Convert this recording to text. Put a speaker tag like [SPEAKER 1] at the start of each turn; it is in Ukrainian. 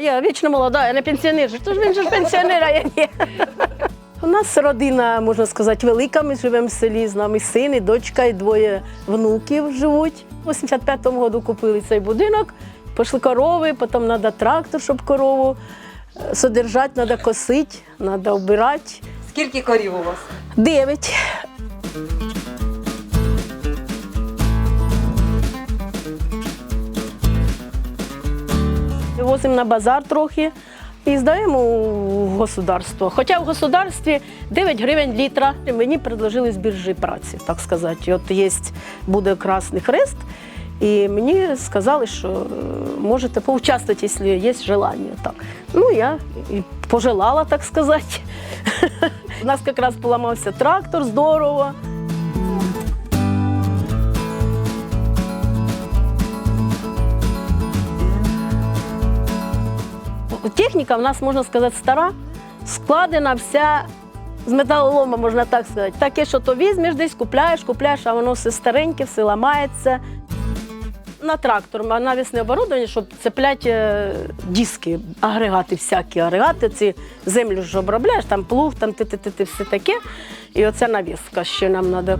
[SPEAKER 1] Я вічно молода, я не пенсіонер. Тож він же ж пенсіонер, а я ні. У нас родина, можна сказати, велика. Ми живемо в селі, з нами син, і дочка, і двоє внуків живуть. У 85-му году купили цей будинок, пішли корови, потім треба трактор, щоб корову е, содержати, треба косити, треба вбирати.
[SPEAKER 2] Скільки корів у вас?
[SPEAKER 1] Дев'ять. Возимо на базар трохи і здаємо в государство. Хоча в государстві 9 гривень літра. Мені предложили з біржі праці, так сказати. От є, буде Красний Хрест, і мені сказали, що е, можете поучаствувати, якщо є желання. Так. Ну, я і пожелала, так сказати. У нас якраз поламався трактор, здорово. Техніка в нас, можна сказати, стара, складена вся з металолома, можна так сказати. Таке, що то візьмеш десь, купляєш, купляєш, а воно все стареньке, все ламається. На трактор, на навісне оборудовання, щоб цепляти е, диски, агрегати, всякі агрегати. Ці землю ж обробляєш, там плуг, там ти-ти-ти, все таке. І оця навіска ще нам треба.